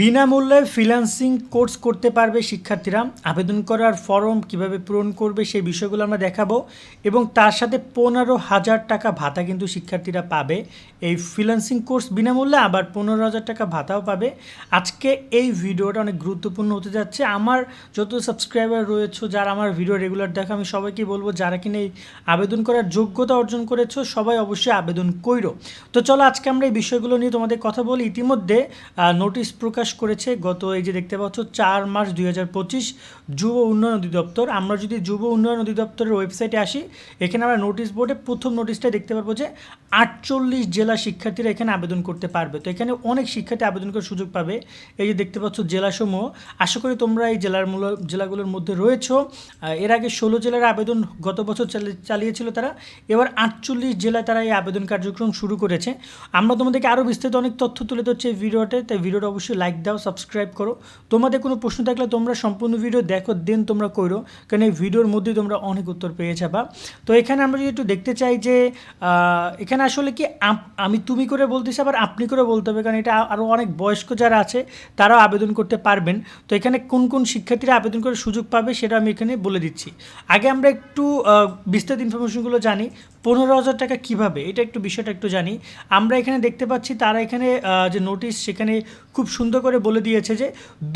বিনামূল্যে freelancing course করতে পারবে শিক্ষার্থীরা। আবেদন করার ফর্ম কীভাবে পূরণ করবে সেই বিষয়গুলো আমরা দেখাবো এবং তার সাথে পনেরো হাজার টাকা ভাতা কিন্তু শিক্ষার্থীরা পাবে। এই ফ্রিল্যান্সিং কোর্স বিনামূল্যে আবার পনেরো হাজার টাকা ভাতাও পাবে। আজকে এই ভিডিওটা অনেক গুরুত্বপূর্ণ হতে যাচ্ছে। আমার যত সাবস্ক্রাইবার রয়েছে, যারা আমার ভিডিও রেগুলার দেখো, আমি সবাইকে বলব, যারা কিনা এই আবেদন করার যোগ্যতা অর্জন করেছ, সবাই অবশ্যই আবেদন কইরো। তো চলো আজকে আমরা এই বিষয়গুলো নিয়ে তোমাদের কথা বলি। ইতিমধ্যে নোটিশ প্রকাশ করেছে গত এই যে দেখতে পাচ্ছ, চার মার্চ দুই হাজার পঁচিশ যুব উন্নয়ন অধিদপ্তর। আমরা যদি যুব উন্নয়ন অধিদপ্তরের ওয়েবসাইটে আসি, এখানে আমরা নোটিশ বোর্ডে প্রথম নোটিশটা দেখতে পারব যে আটচল্লিশ জেলা শিক্ষার্থীরা এখানে আবেদন করতে পারবে। তো এখানে অনেক শিক্ষার্থী আবেদন করার সুযোগ পাবে। এই যে দেখতে পাচ্ছ জেলাসমূহ, আশা করি তোমরা এই জেলার মূল, জেলাগুলোর মধ্যে রয়েছো। এর আগে ষোলো জেলার আবেদন গত বছর চালি- চালিয়েছিল তারা। এবার আটচল্লিশ জেলায় তারা এই আবেদন কার্যক্রম শুরু করেছে। আমরা তোমাদেরকে আরও বিস্তারিত অনেক তথ্য তুলে ধরছি এই ভিডিওতে, তাই ভিডিওটা অবশ্যই লাইক দাও সাবস্ক্রাইব করো। তোমাদের কোনো প্রশ্ন থাকলে তোমরা সম্পূর্ণ ভিডিও দেখো দেন তোমরা করো, কারণ এই ভিডিওর মধ্যেই তোমরা অনেক উত্তর পেয়ে যাবা। তো এখানে আমরা যদি একটু দেখতে চাই যে এখানে আসলে কি আমি তুমি করে বলতেছি, আবার আপনি করে বলতে হবে, কারণ এটা আরও অনেক বয়স্ক যারা আছে, তারাও আবেদন করতে পারবেন। তো এখানে কোন কোন শিক্ষার্থীরা আবেদন করার সুযোগ পাবে, সেটা আমি এখানে বলে দিচ্ছি। আগে আমরা একটু বিস্তারিত ইনফরমেশনগুলো জানি। পনেরো হাজার টাকা কীভাবে? এটা একটু বিষয়টা একটু জানি। আমরা এখানে দেখতে পাচ্ছি তারা এখানে যে নোটিশ সেখানে খুব সুন্দর করে বলে দিয়েছে যে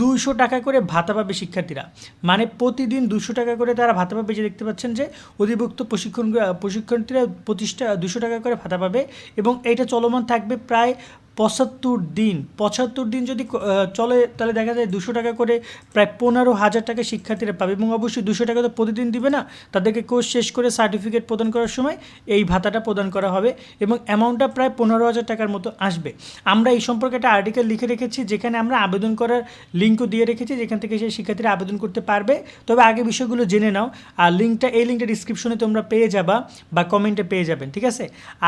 দুশো টাকা করে ভাতা পাবে শিক্ষার্থীরা। মানে প্রতিদিন দুশো টাকা করে তারা ভাতা পাবে। যে দেখতে পাচ্ছেন যে অধিভুক্ত প্রশিক্ষণ প্রশিক্ষণার্থীরা প্রতিষ্ঠা দুশো টাকা করে ভাতা পাবে এবং এটা চলমান থাকবে প্রায় পঁচাত্তর দিন পঁচাত্তর দিন যদি চলে, তাহলে দেখা যায় দুশো টাকা করে প্রায় পনেরো হাজার টাকা শিক্ষার্থীরা পাবে এবং অবশ্যই দুশো টাকা তো প্রতিদিন দিবে না, তাদেরকে কোর্স শেষ করে সার্টিফিকেট প্রদান করার সময় এই ভাতাটা প্রদান করা হবে এবং অ্যামাউন্টটা প্রায় পনেরো হাজার টাকার মতো আসবে। আমরা এই সম্পর্কে একটা আর্টিকেল লিখে রেখেছি, যেখানে আমরা আবেদন করার লিঙ্কও দিয়ে রেখেছি, যেখান থেকে সেই শিক্ষার্থীরা আবেদন করতে পারবে। তবে আগে বিষয়গুলো জেনে নাও, আর লিঙ্কটা এই লিঙ্কটা ডিসক্রিপশনে তোমরা পেয়ে যাবা বা কমেন্টে পেয়ে যাবেন, ঠিক আছে?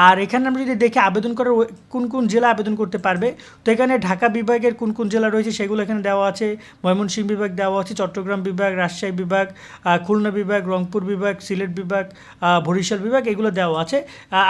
আর এখানে আমরা যদি দেখি আবেদন করার কোন কোন জেলা আবেদন করতে পারবে। তো এখানে ঢাকা বিভাগের কোন কোন জেলা রয়েছে সেগুলো এখানে দেওয়া আছে। ময়মনসিংহ বিভাগ দেওয়া আছে, চট্টগ্রাম বিভাগ, রাজশাহী বিভাগ খুলনা বিভাগ, রংপুর বিভাগ, সিলেট বিভাগ বরিশাল বিভাগ এগুলো দেওয়া আছে।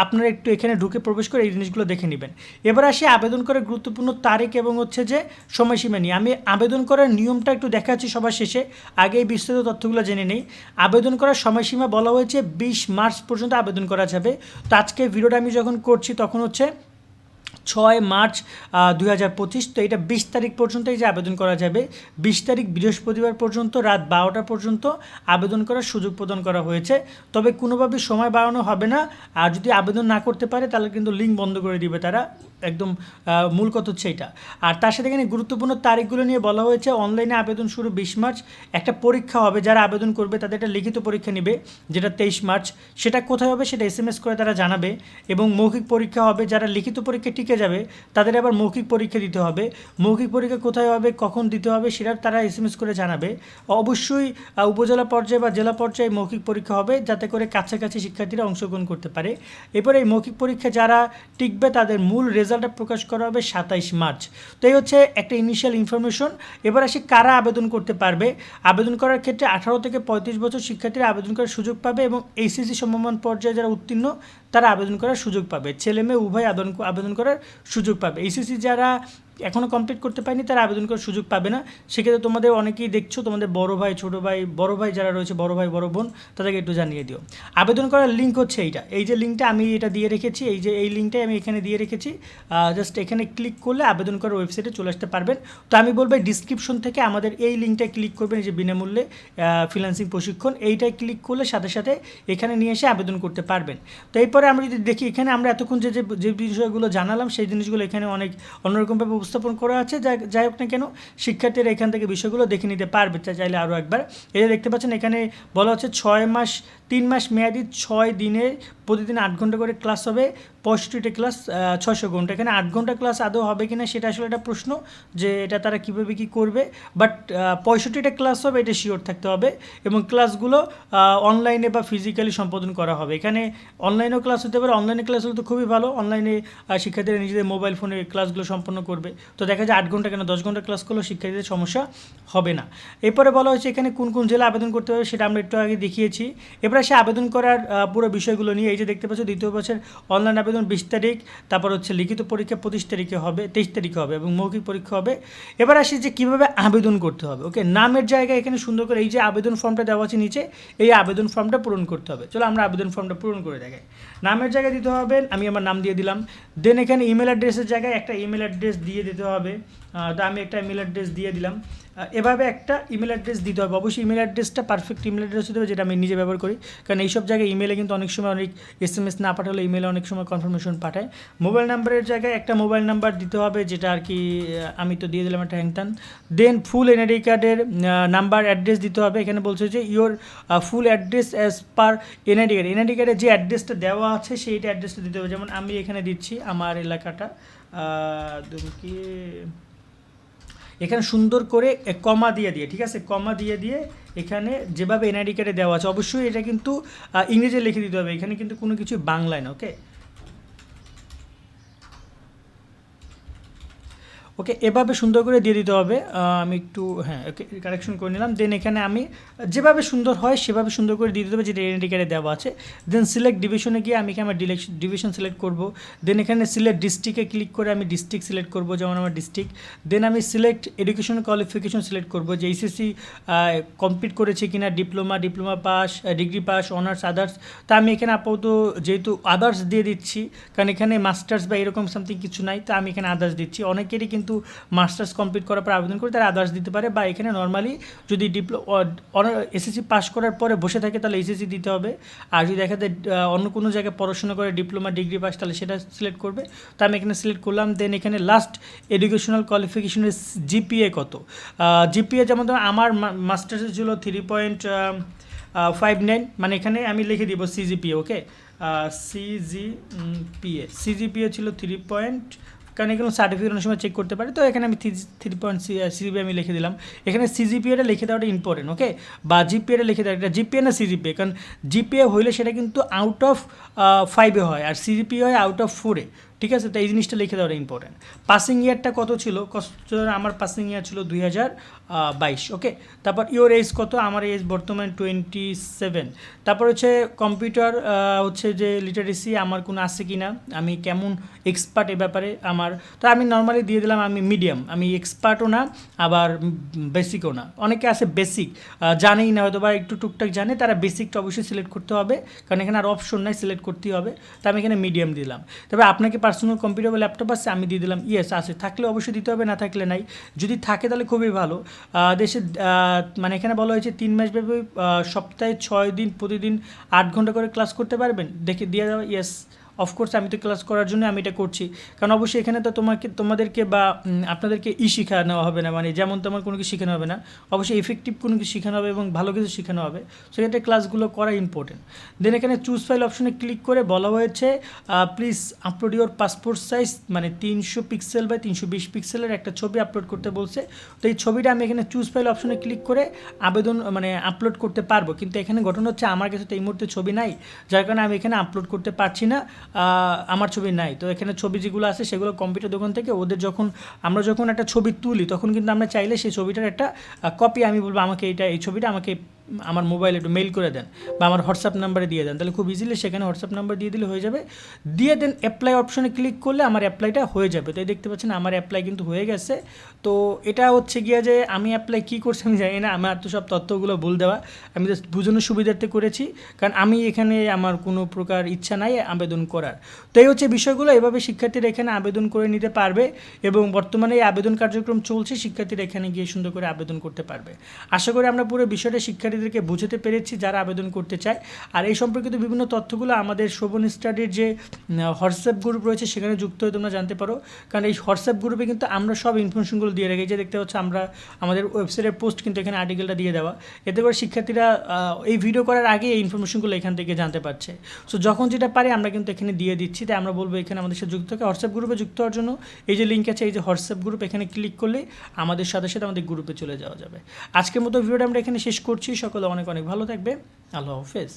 আপনারা একটু এখানে ঢুকে প্রবেশ করে এই জিনিসগুলো দেখে নেবেন। এবার আসি আবেদন করার গুরুত্বপূর্ণ তারিখ এবং হচ্ছে যে সময়সীমা নিয়ে। আমি আবেদন করার নিয়মটা একটু দেখাচ্ছি সবার শেষে, আগে এই তথ্যগুলো জেনে নেই। আবেদন করার সময়সীমা বলা হয়েছে বিশ মার্চ পর্যন্ত আবেদন করা যাবে। তো আজকে ভিডিওটা আমি যখন করছি তখন হচ্ছে ছয় মার্চ দু হাজার পঁচিশ। তো এটা বিশ তারিখ পর্যন্ত এই যে আবেদন করা যাবে, বিশ তারিখ বৃহস্পতিবার পর্যন্ত, রাত বারোটা পর্যন্ত আবেদন করার সুযোগ প্রদান করা হয়েছে। তবে কোনোভাবে সময় বাড়ানো হবে না। আর যদি আবেদন না করতে পারে, তাহলে কিন্তু লিঙ্ক বন্ধ করে দিবে তারা। একদম মূল কথা হচ্ছে এটা। আর তার সাথে এখানে গুরুত্বপূর্ণ তারিখগুলো নিয়ে বলা হয়েছে অনলাইনে আবেদন শুরু বিশ মার্চ, একটা পরীক্ষা হবে, যারা আবেদন করবে তাদের একটা লিখিত পরীক্ষা নেবে, যেটা তেইশ মার্চ। সেটা কোথায় হবে সেটা এস করে তারা জানাবে, এবং মৌখিক পরীক্ষা হবে, যারা লিখিত পরীক্ষা টিকে যাবে, তাদের আবার মৌখিক পরীক্ষা দিতে হবে। মৌখিক পরীক্ষা কোথায় হবে, কখন দিতে হবে, সেটা তারা এস করে জানাবে। অবশ্যই উপজেলা পর্যায়ে বা জেলা পর্যায়ে মৌখিক পরীক্ষা হবে, যাতে করে কাছাকাছি শিক্ষার্থীরা অংশগ্রহণ করতে পারে। এরপরে এই মৌখিক পরীক্ষা যারা টিকবে, তাদের মূল রেজাল্টটা প্রকাশ করা হবে সাতাইশ মার্চ। তো এই হচ্ছে একটা ইনিশিয়াল ইনফরমেশন এবার আসি কারা আবেদন করতে পারবে। আবেদন করার ক্ষেত্রে আঠারো থেকে পঁয়ত্রিশ বছর শিক্ষার্থীরা আবেদন করার সুযোগ পাবে এবং এইসিসি সমমান পর্যায়ে যারা উত্তীর্ণ তারা আবেদন করার সুযোগ পাবে। ছেলে মেয়ে উভয় আবেদন আবেদন করার সুযোগ পাবে। এইচএসসি যারা এখনও কমপ্লিট করতে পারেনি, তারা আবেদন করার সুযোগ পাবে না। সেক্ষেত্রে তোমাদের অনেকেই দেখছ, তোমাদের বড় ভাই, ছোটো ভাই, বড় ভাই যারা রয়েছে, বড় ভাই, বড় বোন, তাদেরকে একটু জানিয়ে দিও। আবেদন করার লিঙ্ক হচ্ছে এইটা। এই যে লিঙ্কটা আমি এটা দিয়ে রেখেছি, এই যে এই লিঙ্কটাই আমি এখানে দিয়ে রেখেছি। জাস্ট এখানে ক্লিক করলে আবেদন করার ওয়েবসাইটে চলে আসতে পারবেন। তো আমি বলব ডিসক্রিপশন থেকে আমাদের এই লিঙ্কটায় ক্লিক করবেন, এই যে বিনামূল্যে ফ্রিল্যান্সিং প্রশিক্ষণ। এইটাই ক্লিক করলে সাথে সাথে এখানে নিয়ে এসে আবেদন করতে পারবেন। তো এরপরে আমরা যদি দেখি, এখানে আমরা এতক্ষণ যে যে বিষয়গুলো জানালাম, সেই জিনিসগুলো এখানে অনেক অন্যরকমভাবে উপস্থাপন করা আছে। যাই হোক না কেন, শিক্ষার্থীরা এখান থেকে বিষয়গুলো দেখে নিতে পারবে। চাইলে আরও একবার। এটা দেখতে পাচ্ছেন, এখানে বলা হচ্ছে ছয় মাস তিন মাস মেয়াদি ছয় দিনে প্রতিদিন আট ঘণ্টা করে ক্লাস হবে। পঁয়ষট্টিটা ক্লাস ছশো ঘণ্টা। এখানে আট ঘণ্টা ক্লাস আদৌ হবে কি না সেটা আসলে একটা প্রশ্ন যে এটা তারা কীভাবে কী করবে। বাট পঁয়ষট্টিটা ক্লাস হবে, এটা শিওর থাকতে হবে এবং ক্লাসগুলো অনলাইনে বা ফিজিক্যালি সম্পাদন করা হবে। এখানে অনলাইনেও ক্লাস হতে পারে অনলাইনে ক্লাস হলে তো খুবই ভালো। অনলাইনে শিক্ষার্থীরা নিজেদের মোবাইল ফোনে ক্লাসগুলো সম্পন্ন করবে। তো দেখা যায় আট ঘণ্টা কেন দশ ঘণ্টা ক্লাস করলেও শিক্ষার্থীদের সমস্যা হবে না। এরপরে বলা হয়েছে এখানে কোন কোন জেলা আবেদন করতে হবে সেটা আমরা একটু আগে দেখিয়েছি। আসি আবেদন করার পুরো বিষয়গুলো নিয়ে এই যে দেখতে পাচ্ছ, দ্বিতীয় বছর অনলাইন আবেদন বিশ তারিখ, তারপর হচ্ছে লিখিত পরীক্ষা পঁচিশ তারিখে হবে, তেইশ তারিখে হবে এবং মৌখিক পরীক্ষা হবে। এবার আসি যে কীভাবে আবেদন করতে হবে। ওকে নামের জায়গায় এখানে সুন্দর করে এই যে আবেদন ফর্মটা দেওয়া আছে নিচে, এই আবেদন ফর্মটা পূরণ করতে হবে। চলো আমরা আবেদন ফর্মটা পূরণ করে দেখাই। নামের জায়গায় দিতে হবে, আমি আমার নাম দিয়ে দিলাম। দেন এখানে ইমেল অ্যাড্রেসের জায়গায় একটা ইমেল অ্যাড্রেস দিয়ে দিতে হবে। তো আমি একটা ইমেল অ্যাড্রেস দিয়ে দিলাম। এভাবে একটা ইমেল অ্যাড্রেস দিতে হবে। অবশ্যই ইমেল অ্যাড্রেসটা পারফেক্ট ইমেল অ্যাড্রেস হতে হবে, যেটা আমি নিজে ব্যবহার করি। কারণ এইসব জায়গায় ইমেলে কিন্তু অনেক সময় অনেক এস এম এস না পাঠালে ইমেলে অনেক সময় কনফার্মেশন পাঠায়। মোবাইল নাম্বারের জায়গায় একটা মোবাইল নাম্বার দিতে হবে, যেটা আর কি আমি তো দিয়ে দিলাম একটা হ্যাংতান। দেন ফুল এনআইডি কার্ডের নাম্বার অ্যাড্রেস দিতে হবে। এখানে বলছে যে your full address as per N NID card N NID কার্ডে যে অ্যাড্রেসটা দেওয়া আছে, সেইটা অ্যাড্রেসটা দিতে হবে। যেমন আমি এখানে দিচ্ছি আমার এলাকাটা দুমকি এখানে সুন্দর করে কমা দিয়ে দিয়ে, ঠিক আছে? কমা দিয়ে দিয়ে এখানে যেভাবে এনআইডি কার্ডে দেওয়া আছে, অবশ্যই এটা কিন্তু ইংরেজিতে ইংরেজি লিখে দিতে হবে। এখানে কিন্তু কোনো কিছু বাংলায় না ওকে ওকে, এভাবে সুন্দর করে দিয়ে দিতে হবে। আমি একটু হ্যাঁ ওকে কারেকশন করে নিলাম। দেন এখানে আমি যেভাবে সুন্দর হয়, সেভাবে সুন্দর করে দিয়ে দিতে হবে, যেটা কার্ডে দেওয়া আছে। দেন সিলেক্ট ডিভিশনে গিয়ে আমি আমার ডিভিশন সিলেক্ট করব। দেন এখানে সিলেক্ট ডিস্ট্রিক্টে ক্লিক করে আমি ডিস্ট্রিক্ট সিলেক্ট করব, যেমন আমার ডিস্ট্রিক্ট দেন আমি সিলেক্ট এডুকেশন কোয়ালিফিকেশন সিলেক্ট করব, যে এইচএসসি কমপ্লিট করেছে কিনা diploma diploma pass degree pass honours others তা আমি এখানে আপাতত যেহেতু আদার্স দিয়ে দিচ্ছি, কারণ এখানে মাস্টার্স বা এরকম সামথিং কিছু নাই, তা আমি এখানে আদার্স দিচ্ছি। অনেকেরই কিন্তু মাস্টার্স কমপ্লিট করার পর আবেদন করে তারা আদার্স দিতে পারে বা এখানে নর্মালি যদি ডিপ্লো এসএসসি পাস করার পরে বসে থাকে তাহলে এসএসসি দিতে হবে। আর যদি দেখা যায় অন্য কোনো জায়গায় পড়াশোনা করে ডিপ্লোমা ডিগ্রি পাস তাহলে সেটা সিলেক্ট করবে। তো আমি এখানে সিলেক্ট করলাম। দেন এখানে লাস্ট এডুকেশনাল কোয়ালিফিকেশনের জিপিএ কত? জিপিএ যেমন ধরো আমার মাস্টার্সে ছিল থ্রি পয়েন্ট ফাইভ নাইন মানে এখানে আমি লিখে দিব সিজিপিএ ওকে সিজিপিএ সিজিপিএ ছিল থ্রি পয়েন্ট কারণ এখানে সার্টিফিকেট অনেক সময় চেক করতে পারে। তো এখানে আমি থ্রি পয়েন্ট সিজিপি আমি লিখে দিলাম। এখানে সিজিপিএটা লিখে দেওয়াটা ইম্পর্টেন্ট ওকে বা জিপিএটা লিখে দেওয়া এটা জিপিএ না সিজিপিএ কারণ জিপিএ হইলে সেটা কিন্তু আউট অফ ফাইভে হয়, আর সিজিপিএ হয় আউট অফ ফোরে ঠিক আছে? তো এই জিনিসটা লিখে দেওয়াটা ইম্পর্টেন্ট পাসিং ইয়ারটা কত ছিল? আমার পাসিং ইয়ার ছিল দুই হাজার বাইশ ওকে তারপর ইওর এজ কত? আমার এজ বর্তমানে টোয়েন্টি সেভেন তারপর হচ্ছে কম্পিউটার হচ্ছে যে লিটারেসি আমার কোনো আছে কি না আমি কেমন এক্সপার্ট এ ব্যাপারে আমার, তো আমি নর্মালি দিয়ে দিলাম আমি মিডিয়াম আমি এক্সপার্টও না, আবার বেসিকও না। অনেকে আছে বেসিক জানেই না হয়তো বা একটু টুকটাক জানে, তারা বেসিকটা অবশ্যই সিলেক্ট করতে হবে, কারণ এখানে আর অপশন নাই সিলেক্ট করতেই হবে। তো আমি এখানে মিডিয়াম দিলাম। তবে আপনাকে পার্সোনাল কম্পিউটার বা ল্যাপটপ আছে, আমি দিয়ে দিলাম ইয়েস আছে। থাকলে অবশ্যই দিতে হবে, না থাকলে নাই। যদি থাকে তাহলে খুবই ভালো। দেশে মানে এখানে বলা হয়েছে তিন মাস ব্যাপী সপ্তাহে ছয় দিন, প্রতিদিন আট ঘণ্টা করে ক্লাস করতে পারবেন? দেখে দিয়ে দেওয়া ইয়েস অফকোর্স আমি তো ক্লাস করার জন্য আমি এটা করছি। কারণ অবশ্যই এখানে তো তোমাকে, তোমাদেরকে বা আপনাদেরকে ই শেখানো হবে না। মানে যেমন তেমন কোনো কিছু শেখানো হবে না। অবশ্যই এফেক্টিভ কোনো কিছু শেখানো হবে এবং ভালো কিছু শেখানো হবে। সেক্ষেত্রে ক্লাসগুলো করা ইম্পর্টেন্ট দেন এখানে চুজ ফাইল অপশনে ক্লিক করে বলা হয়েছে please upload your passport size মানে তিনশো পিক্সেল বা তিনশো বিশ পিক্সেলের একটা ছবি আপলোড করতে বলছে। তো এই ছবিটা আমি এখানে চুজ ফাইল অপশনে ক্লিক করে আবেদন মানে আপলোড করতে পারব। কিন্তু এখানে ঘটনা হচ্ছে, আমার কাছে তো এই মুহূর্তে ছবি নাই। যার কারণে আমি এখানে আপলোড করতে পারছি না। আমার ছবি নাই। তো এখানে ছবি যেগুলো আছে সেগুলো কম্পিউটার দোকান থেকে ওদের যখন আমরা যখন একটা ছবি তুলি, তখন কিন্তু আমরা চাইলে সেই ছবিটার একটা কপি আমি বলব, আমাকে এটা এই ছবিটা আমাকে আমার মোবাইলে একটু মেইল করে দেন বা আমার হোয়াটসঅ্যাপ নাম্বারে দিয়ে দেন। তাহলে খুব ইজিলি সেখানে হোয়াটসঅ্যাপ নাম্বার দিয়ে দিলে হয়ে যাবে। দিয়ে দেন অ্যাপ্লাই অপশনে ক্লিক করলে আমার অ্যাপ্লাইটা হয়ে যাবে। তো এই দেখতে পাচ্ছেন আমার অ্যাপ্লাই কিন্তু হয়ে গেছে। তো এটা হচ্ছে গিয়া যে আমি অ্যাপ্লাই কী করছি আমি জানি না। আমার তো সব তথ্যগুলো ভুল দেওয়া। আমি জাস্ট বুঝানোর সুবিধার্থে করেছি। কারণ আমি এখানে আমার কোনো প্রকার ইচ্ছা নাই আবেদন করার। তো এই হচ্ছে বিষয়গুলো। এভাবে শিক্ষার্থীরা এখানে আবেদন করে নিতে পারবে এবং বর্তমানে এই আবেদন কার্যক্রম চলছে। শিক্ষার্থীরা এখানে গিয়ে সুন্দর করে আবেদন করতে পারবে। আশা করি আমরা পুরো বিষয়টা শিক্ষার্থীদেরকে বুঝতে পেরেছি যারা আবেদন করতে চায়। আর এই সম্পর্কিত বিভিন্ন তথ্যগুলো আমাদের শোভন স্টাডির যে হোয়াটসঅ্যাপ গ্রুপ রয়েছে, সেখানে যুক্ত হয়ে তোমরা জানতে পারো। কারণ এই হোয়াটসঅ্যাপ গ্রুপে কিন্তু আমরা সব ইনফরমেশনগুলো দিয়ে রাখি। এই যে দেখতে হচ্ছে আমরা আমাদের ওয়েবসাইটের পোস্ট কিন্তু এখানে আর্টিকেলটা দিয়ে দেওয়া। এতে করে শিক্ষার্থীরা এই ভিডিও করার আগে এই ইনফরমেশনগুলো এখান থেকে জানতে পারছে। সো যখন যেটা পারি আমরা কিন্তু এখানে দিয়ে দিচ্ছি। তাই আমরা বলব এখানে আমাদের সাথে যুক্ত থাকে। হোয়াটসঅ্যাপ গ্রুপে যুক্ত হওয়ার জন্য এই যে লিঙ্ক আছে, এই যে হোয়াটসঅ্যাপ গ্রুপ এখানে ক্লিক করলে আমাদের সাথে সাথে আমাদের গ্রুপে চলে যাওয়া যাবে। আজকের মতো ভিডিওটা আমরা এখানে শেষ করছি। সকলে অনেক অনেক ভালো থাকবে। আল্লাহ হাফেজ।